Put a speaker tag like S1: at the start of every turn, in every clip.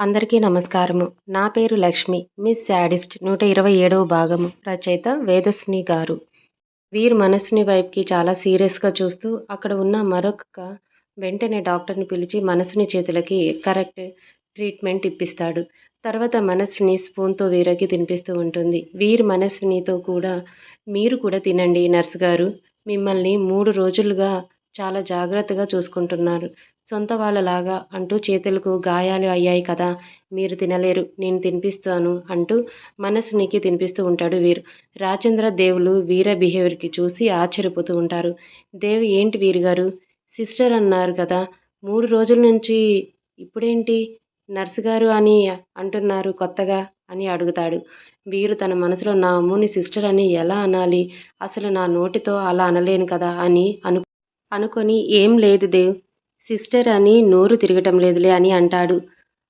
S1: అందరికీ నమస్కారము. నా పేరు లక్ష్మి. మిస్ శాడిస్ట్ నూట ఇరవై ఏడవ భాగము. రచయిత వేదస్విని గారు. వీరు మనస్విని వైపుకి చాలా సీరియస్గా చూస్తూ అక్కడ ఉన్న మరొక వెంటనే డాక్టర్ని పిలిచి మనసుని చేతులకి కరెక్ట్ ట్రీట్మెంట్ ఇప్పిస్తాడు. తర్వాత మనస్విని స్పూన్తో వీరకి తినిపిస్తూ ఉంటుంది. వీరు మనస్సునితో కూడా మీరు కూడా తినండి నర్సు గారు. మిమ్మల్ని మూడు రోజులుగా చాలా జాగ్రత్తగా చూసుకుంటున్నారు. సొంత వాళ్ళలాగా అంటూ చేతులకు గాయాలు అయ్యాయి కదా మీరు తినలేరు నేను తినిపిస్తాను అంటూ మనసునికి తినిపిస్తూ ఉంటాడు వీరు. రాజేంద్ర దేవులు వీర బిహేవియర్కి చూసి ఆశ్చర్యపోతూ ఉంటారు. దేవ్ ఏంటి వీరు గారు సిస్టర్ అన్నారు కదా మూడు రోజుల నుంచి ఇప్పుడేంటి? నర్సు గారు అని అంటున్నారు కొత్తగా అని అడుగుతాడు. వీరు తన మనసులో నా అమ్ముని సిస్టర్ అని ఎలా అనాలి? అసలు నా నోటితో అలా అనలేను కదా అని అను అనుకొని ఏం లేదు దేవ్. సిస్టర్ అని నోరు తిరగటం లేదులే అని అంటాడు.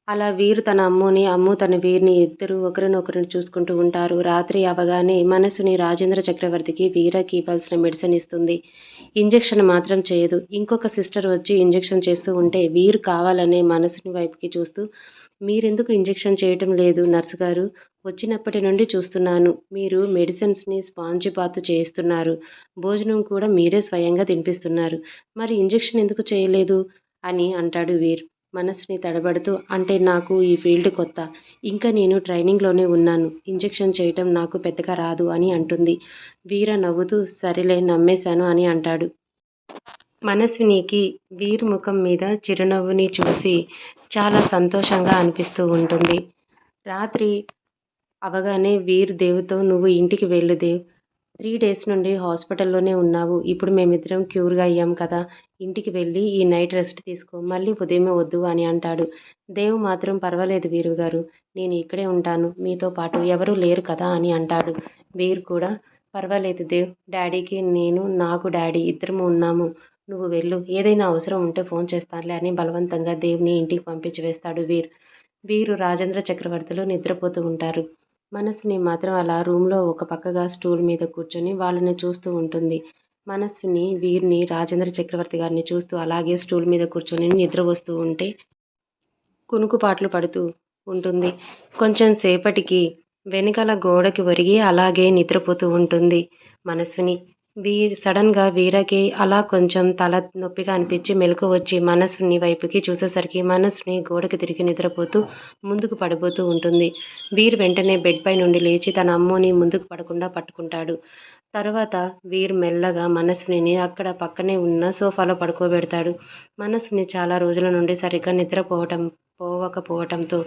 S1: అలా వీరు తన అమ్ముని అమ్ము తన వీరిని ఇద్దరు ఒకరినొకరిని చూసుకుంటూ ఉంటారు. రాత్రి అవగానే మనసుని రాజేంద్ర చక్రవర్తికి వీరకి ఇవ్వాల్సిన మెడిసిన్ ఇస్తుంది. ఇంజెక్షన్ మాత్రం చేయదు. ఇంకొక సిస్టర్ వచ్చి ఇంజెక్షన్ చేస్తూ ఉంటే వీరు కావాలనే మనసుని వైపుకి చూస్తూ మీరెందుకు ఇంజెక్షన్ చేయటం లేదు నర్సు గారు? వచ్చినప్పటి నుండి చూస్తున్నాను. మీరు మెడిసిన్స్ని స్పాంజ్ బాత్ చేయిస్తున్నారు. భోజనం కూడా మీరే స్వయంగా తినిపిస్తున్నారు. మరి ఇంజెక్షన్ ఎందుకు చేయలేదు? అని అంటాడు వీర్. మనసుని తడబడుతూ అంటే నాకు ఈ ఫీల్డ్ కొత్త. ఇంకా నేను ట్రైనింగ్లోనే ఉన్నాను. ఇంజెక్షన్ చేయటం నాకు పెద్దగా రాదు అని అంటుంది. వీర నవ్వుతూ సరేలే నమ్మేశాను అని అంటాడు. మనస్వినికి వీర్ ముఖం మీద చిరునవ్వుని చూసి చాలా సంతోషంగా అనిపిస్తూ ఉంటుంది. రాత్రి అవగానే వీర్ దేవుతో నువ్వు ఇంటికి వెళ్ళు దేవ్. త్రీ డేస్ నుండి హాస్పిటల్లోనే ఉన్నావు. ఇప్పుడు మేమిద్దరం క్యూర్గా అయ్యాం కదా. ఇంటికి వెళ్ళి ఈ నైట్ రెస్ట్ తీసుకో. మళ్ళీ ఉదయమే వద్దు అని అంటాడు. దేవ్ మాత్రం పర్వాలేదు వీరు గారు. నేను ఇక్కడే ఉంటాను. మీతో పాటు ఎవరూ లేరు కదా అని అంటాడు. వీరు కూడా పర్వాలేదు దేవ్. డాడీకి నేను నాకు డాడీ ఇద్దరము ఉన్నాము. నువ్వు వెళ్ళు. ఏదైనా అవసరం ఉంటే ఫోన్ చేస్తానులే అని బలవంతంగా దేవుని ఇంటికి పంపించి వేస్తాడు వీర్. వీరు రాజేంద్ర చక్రవర్తిలో నిద్రపోతూ ఉంటారు. మనస్విని మాత్రం అలా రూమ్లో ఒక పక్కగా స్టూల్ మీద కూర్చొని వాళ్ళని చూస్తూ ఉంటుంది. మనస్విని వీరిని రాజేంద్ర చక్రవర్తి గారిని చూస్తూ అలాగే స్టూల్ మీద కూర్చొని నిద్ర వస్తూ ఉంటే కునుకుపాట్లు పడుతూ ఉంటుంది. కొంచెం సేపటికి వెనకాల గోడకి ఒరిగి అలాగే నిద్రపోతూ ఉంటుంది మనస్విని వీ సడన్గా వీరకి అలా కొంచెం తల నొప్పిగా అనిపించి మెలకు వచ్చి మనసుని వైపుకి చూసేసరికి మనసుని గోడకి తిరిగి నిద్రపోతూ ముందుకు పడిపోతూ ఉంటుంది. వీర్ వెంటనే బెడ్ పై నుండి లేచి తన అమ్మోని ముందుకు పడకుండా పట్టుకుంటాడు. తర్వాత వీర్ మెల్లగా మనసుని అక్కడ పక్కనే ఉన్న సోఫాలో పడుకోబెడతాడు. మనసుని చాలా రోజుల నుండి సరిగ్గా నిద్రపోవటం పోవకపోవటంతో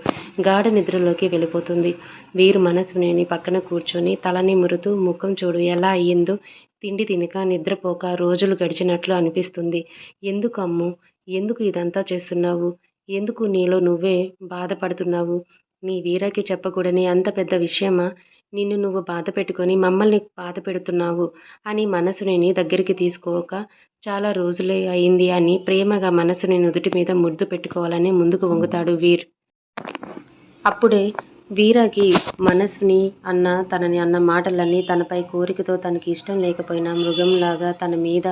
S1: గాఢ నిద్రలోకి వెళ్ళిపోతుంది. వీరు మనసుని పక్కన కూర్చొని తలని మురుతూ ముఖం చూడు ఎలా అయ్యిందో తిండి తినక నిద్రపోక రోజులు గడిచినట్లు అనిపిస్తుంది. ఎందుకు అమ్ము? ఎందుకు ఇదంతా చేస్తున్నావు? ఎందుకు నీలో నువ్వే బాధపడుతున్నావు? నీ వీరకి చెప్పకూడని అంత పెద్ద విషయమా? నిన్ను నువ్వు బాధ పెట్టుకొని మమ్మల్ని బాధ పెడుతున్నావు అని మనసుని దగ్గరికి తీసుకోక చాలా రోజులే అయింది అని ప్రేమగా మనసుని నుదుటి మీద ముద్దు పెట్టుకోవాలని ముందుకు వంగుతాడు వీర్. అప్పుడే వీరకి మనసుని అన్న తనని అన్న మాటలన్నీ తనపై కోరికతో తనకి ఇష్టం లేకపోయినా మృగంలాగా తన మీద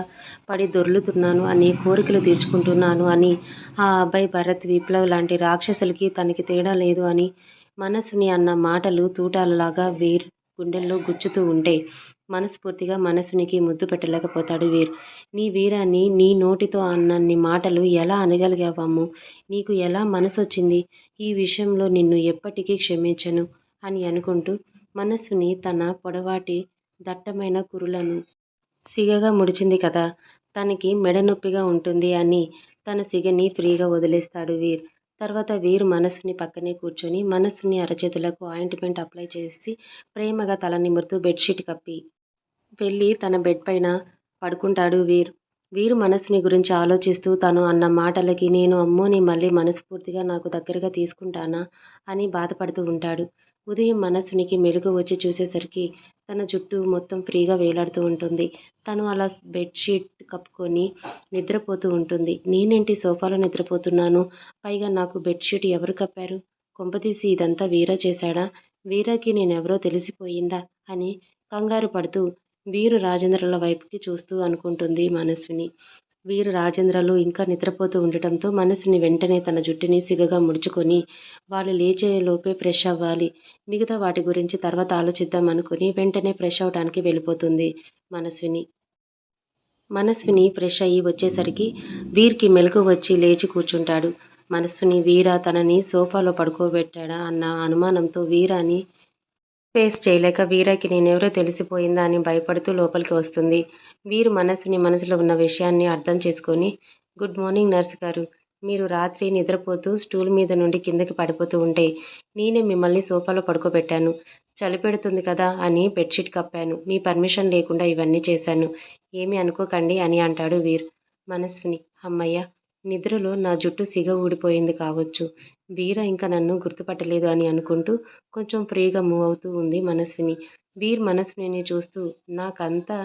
S1: పడి దొర్లుతున్నాను అని కోరికలు తీర్చుకుంటున్నాను అని ఆ అబ్బాయి భరత్ విప్లవ్ లాంటి రాక్షసులకి తనకి తేడా లేదు అని మనసుని అన్న మాటలు తూటాలలాగా వీర్ గుండెల్లో గుచ్చుతూ ఉంటే మనస్ఫూర్తిగా మనసునికి ముద్దు పెట్టలేకపోతాడు వీర్. నీ వీరాన్ని నీ నోటితో అన్నన్ని మాటలు ఎలా అనగలిగావాము? నీకు ఎలా మనసొచ్చింది? ఈ విషయంలో నిన్ను ఎప్పటికీ క్షమించను అని అనుకుంటూ మనస్సుని తన పొడవాటి దట్టమైన కురులను సిగగా ముడిచింది కదా? తనకి మెడ నొప్పిగా ఉంటుంది అని తన సిగని ఫ్రీగా వదిలేస్తాడు వీర్. తర్వాత వీరు మనస్సుని పక్కనే కూర్చొని మనస్సుని అరచేతులకు ఆయింట్మెంట్ అప్లై చేసి ప్రేమగా తల నిమురుతూ బెడ్షీట్ కప్పి వెళ్ళి తన బెడ్ పైన పడుకుంటాడు వీర్. వీరు మనసుని గురించి ఆలోచిస్తూ తను అన్న మాటలకి నేను అమ్మోని మళ్ళీ మనస్ఫూర్తిగా నాకు దగ్గరగా తీసుకుంటానా అని బాధపడుతూ ఉంటాడు. ఉదయం మనసునికి మెలుగు వచ్చి చూసేసరికి తన జుట్టు మొత్తం ఫ్రీగా వేలాడుతూ ఉంటుంది. తను అలా బెడ్షీట్ కప్పుకొని నిద్రపోతూ ఉంటుంది. నేనేంటి సోఫాలో నిద్రపోతున్నాను? పైగా నాకు బెడ్షీట్ ఎవరు కప్పారు? కొంపతీసి ఇదంతా వీరా చేశాడా? వీరాకి నేనెవరో తెలిసిపోయిందా? అని కంగారు పడుతూ వీరు రాజేంద్రల వైపుకి చూస్తూ అనుకుంటుంది మనస్విని. వీరు రాజేంద్రలు ఇంకా నిద్రపోతూ ఉండటంతో మనసుని వెంటనే తన జుట్టుని సిగగా ముడుచుకొని వాళ్ళు లేచేలోపే ఫ్రెష్ అవ్వాలి. మిగతా వాటి గురించి తర్వాత ఆలోచిద్దాం అనుకుని వెంటనే ఫ్రెష్ అవడానికి వెళ్ళిపోతుంది మనస్విని. మనస్విని ఫ్రెష్ అయ్యి వచ్చేసరికి వీరికి మెలకు వచ్చి లేచి కూర్చుంటాడు. మనస్విని వీర తనని సోఫాలో పడుకోబెట్టాడా? అన్న అనుమానంతో వీరాని ఫేస్ చేయలేక వీరాకి నేనెవరో తెలిసిపోయిందా అని భయపడుతూ లోపలికి వస్తుంది. వీరు మనస్సుని మనసులో ఉన్న విషయాన్ని అర్థం చేసుకొని గుడ్ మార్నింగ్ నర్స్ గారు. మీరు రాత్రి నిద్రపోతూ స్టూల్ మీద నుండి కిందకి పడిపోతూ ఉంటే నేనే మిమ్మల్ని సోఫాలో పడుకోబెట్టాను. చలి పెడుతుంది కదా అని బెడ్షీట్ కప్పాను. మీ పర్మిషన్ లేకుండా ఇవన్నీ చేశాను. ఏమీ అనుకోకండి అని అంటాడు వీర్ మనస్విని. అమ్మయ్య నిద్రలో నా జుట్టు సిగ ఊడిపోయింది కావచ్చు. వీర ఇంకా నన్ను గుర్తుపట్టలేదు అని అనుకుంటూ కొంచెం ఫ్రీగా మూవ్ అవుతూ ఉంది మనస్విని. వీర్ మనస్విని చూస్తూ నాకంతా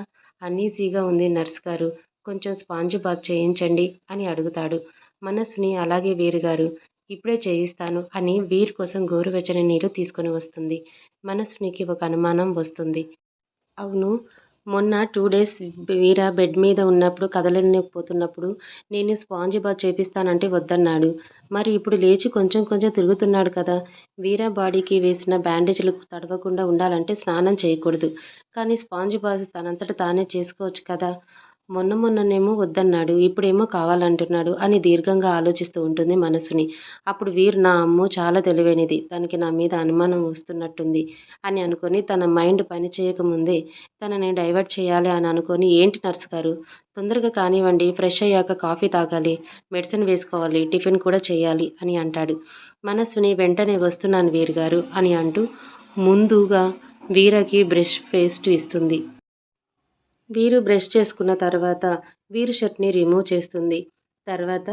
S1: అన్ఈజీగా ఉంది నర్స్ గారు. కొంచెం స్పాంజ్ బాత్ చేయించండి అని అడుగుతాడు. మనస్విని అలాగే వీరు గారు ఇప్పుడే చేయిస్తాను అని వీర్ కోసం గోరువెచ్చని నీరు తీసుకొని వస్తుంది. మనస్వినికి ఒక అనుమానం వస్తుంది. అవును మొన్న టూ డేస్ వీరా బెడ్ మీద ఉన్నప్పుడు కదలనిపోతున్నప్పుడు నేను స్పాంజ్ బాత్ చేపిస్తానంటే వద్దన్నాడు. మరి ఇప్పుడు లేచి కొంచెం కొంచెం తిరుగుతున్నాడు కదా. వీరా బాడీకి వేసిన బ్యాండేజ్లు తడవకుండా ఉండాలంటే స్నానం చేయకూడదు. కానీ స్పాంజ్ బాత్ తనంతట తానే చేసుకోవచ్చు కదా. మొన్న మొన్ననేమో వద్దన్నాడు ఇప్పుడేమో కావాలంటున్నాడు అని దీర్ఘంగా ఆలోచిస్తూ ఉంటుంది మనసుని. అప్పుడు వీర్ నా అమ్ము చాలా తెలివైనది. తనకి నా మీద అనుమానం వస్తున్నట్టుంది అని అనుకొని తన మైండ్ పని చేయకముందే తనని డైవర్ట్ చేయాలి అని అనుకొని ఏంటి నర్స్ గారు? తొందరగా కానివ్వండి ఫ్రెష్ అయ్యాక కాఫీ తాగాలి మెడిసిన్ వేసుకోవాలి టిఫిన్ కూడా చేయాలి అని అంటాడు. మనస్సుని వెంటనే వస్తున్నాను వీర్ గారు అని అంటూ ముందుగా వీరకి బ్రష్ పేస్ట్ ఇస్తుంది. వీరు బ్రష్ చేసుకున్న తర్వాత వీరు షర్ట్ని రిమూవ్ చేస్తుంది. తర్వాత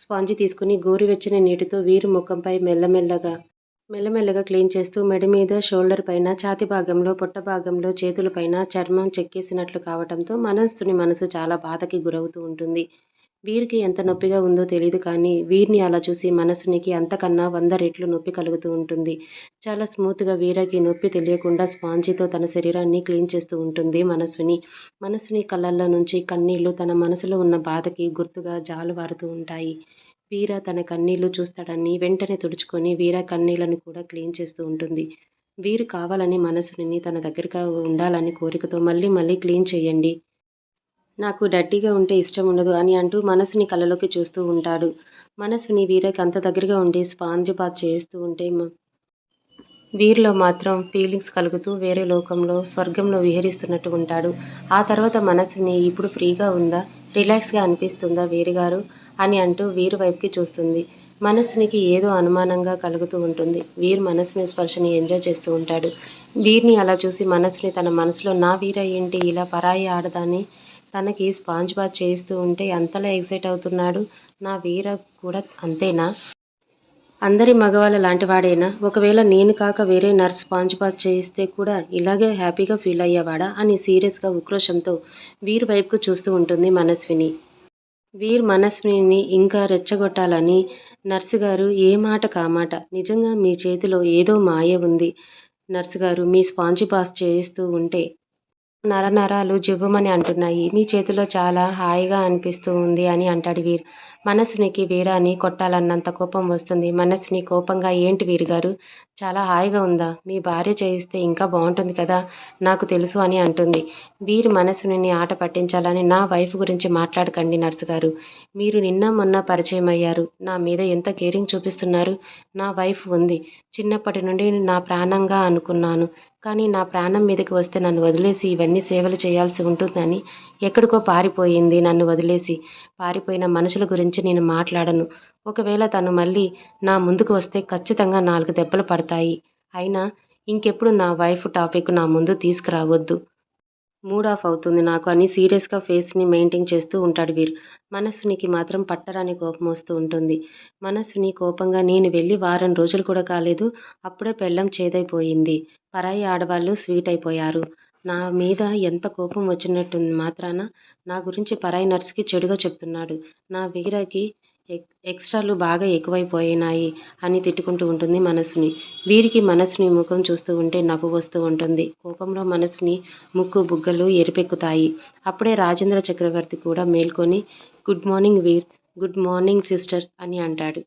S1: స్పాంజి తీసుకుని గోరువెచ్చని నీటితో వీరు ముఖంపై మెల్లమెల్లగా మెల్లమెల్లగా క్లీన్ చేస్తూ మెడ మీద షోల్డర్ పైన ఛాతి భాగంలో పొట్ట భాగంలో చేతులపైన చర్మం చెక్కేసినట్లు కావడంతో మనస్సుని మనసు చాలా బాధకి గురవుతూ ఉంటుంది. వీరికి ఎంత నొప్పిగా ఉందో తెలియదు కానీ వీరిని అలా చూసి మనసునికి అంతకన్నా వంద రెట్లు నొప్పి కలుగుతూ ఉంటుంది. చాలా స్మూత్గా వీరకి నొప్పి తెలియకుండా స్పాంజితో తన శరీరాన్ని క్లీన్ చేస్తూ ఉంటుంది మనసుని. మనసుని కళ్ళల్లో నుంచి కన్నీళ్ళు తన మనసులో ఉన్న బాధకి గుర్తుగా జాలువారుతూ ఉంటాయి. వీర తన కన్నీళ్ళు చూస్తాడని వెంటనే తుడుచుకొని వీర కన్నీళ్ళను కూడా క్లీన్ చేస్తూ ఉంటుంది. వీరు కావాలని మనసుని తన దగ్గరగా ఉండాలని కోరికతో మళ్ళీ మళ్ళీ క్లీన్ చేయండి. నాకు డర్టీగా ఉంటే ఇష్టం ఉండదు అని అంటూ మనసుని కళ్ళలోకి చూస్తూ ఉంటాడు. మనసుని వీరకి అంత దగ్గరగా ఉండి స్పాంజ్ బాత్ చేస్తూ ఉంటే వీరిలో మాత్రం ఫీలింగ్స్ కలుగుతూ వేరే లోకంలో స్వర్గంలో విహరిస్తున్నట్టు ఉంటాడు. ఆ తర్వాత మనసుని ఇప్పుడు ఫ్రీగా ఉందా రిలాక్స్గా అనిపిస్తుందా వీరిగారు అని అంటూ వీరి వైపుకి చూస్తుంది. మనసునికి ఏదో అనుమానంగా కలుగుతూ ఉంటుంది. వీరు మనసుని స్పర్శని ఎంజాయ్ చేస్తూ ఉంటాడు. వీరిని అలా చూసి మనసుని తన మనసులో నా వీర ఏంటి ఇలా పరాయి ఆడదాన్ని తనకి స్పాంజ్ బాత్ చేయిస్తూ ఉంటే అంతలా ఎగ్జైట్ అవుతున్నాడు. నా వీర కూడా అంతేనా? అందరి మగవాళ్ళ లాంటి వాడేనా? ఒకవేళ నేను కాక వేరే నర్స్ స్పాంజ్ బాత్ చేయిస్తే కూడా ఇలాగే హ్యాపీగా ఫీల్ అయ్యేవాడా? అని సీరియస్గా ఉక్రోషంతో వీర్ వైపుకు చూస్తూ ఉంటుంది మనస్విని. వీర్ మనస్విని ఇంకా రెచ్చగొట్టాలని నర్సు గారు ఏ మాట కామాట నిజంగా మీ చేతిలో ఏదో మాయ ఉంది. నర్సు గారు మీ స్పాంజ్ బాస్ చేయిస్తూ ఉంటే నరనరాలు జివ్వుమని అంటున్నాయి. మీ చేతిలో చాలా హాయిగా అనిపిస్తూ ఉంది అని అంటాడు వీర్. మనసునికి వీరాని కొట్టాలన్నంత కోపం వస్తుంది. మనసుని కోపంగా ఏంటి వీరుగారు? చాలా హాయిగా ఉందా? మీ భార్య చేయిస్తే ఇంకా బాగుంటుంది కదా? నాకు తెలుసు అని అంటుంది. వీరు మనసుని ఆట పట్టించాలని నా వైఫ్ గురించి మాట్లాడకండి నర్సు గారు మీరు నిన్న మొన్న పరిచయం అయ్యారు. నా మీద ఎంత కేరింగ్ చూపిస్తున్నారు? నా వైఫ్ ఉంది. చిన్నప్పటి నుండి నా ప్రాణంగా అనుకున్నాను. కానీ నా ప్రాణం మీదకి వస్తే నన్ను వదిలేసి ఇవన్నీ సేవలు చేయాల్సి ఉంటుందని ఎక్కడికో పారిపోయింది నన్ను వదిలేసి. పారిపోయిన మనుషుల గురించి నేను మాట్లాడను. ఒకవేళ తను మళ్ళీ నా ముందుకు వస్తే ఖచ్చితంగా నాలుగు దెబ్బలు పడతాయి. అయినా ఇంకెప్పుడు నా వైఫ్ టాపిక్ నా ముందు తీసుకురావద్దు. మూడ్ ఆఫ్ అవుతుంది నాకు అని సీరియస్గా ఫేస్ని మెయింటైన్ చేస్తూ ఉంటాడు వీరు. మనస్సునికి మాత్రం పట్టరాని కోపం వస్తూ ఉంటుంది. మనస్సుని కోపంగా నేను వెళ్ళి వారం రోజులు కూడా కాలేదు. అప్పుడే పెళ్ళం చేదైపోయింది. పరాయి ఆడవాళ్ళు స్వీట్ అయిపోయారు. నా మీద ఎంత కోపం వచ్చినట్టుంది మాత్రాన నా గురించి పరాయి నర్సుకి చెడుగా చెప్తున్నాడు. నా వీరకి ఎక్ ఎక్స్ట్రాలు బాగా ఎక్కువైపోయినాయి అని తిట్టుకుంటూ ఉంటుంది మనసుని. వీరికి మనసుని ముఖం చూస్తూ ఉంటే నవ్వు వస్తూ ఉంటుంది. కోపంలో మనసుని ముక్కు బుగ్గలు ఎరిపెక్కుతాయి. అప్పుడే రాజేంద్ర చక్రవర్తి కూడా మేల్కొని good morning Veer good morning sister అని అంటాడు.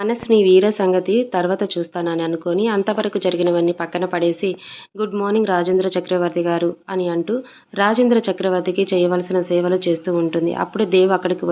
S1: మనసుని వీర సంగతి తర్వాత చూస్తానని అనుకొని అంతవరకు జరిగినవన్నీ పక్కన పడేసి గుడ్ మార్నింగ్ రాజేంద్ర చక్రవర్తి గారు అని అంటూ రాజేంద్ర చక్రవర్తికి చేయవలసిన సేవలు చేస్తూ ఉంటుంది. అప్పుడు దేవ్ అక్కడికి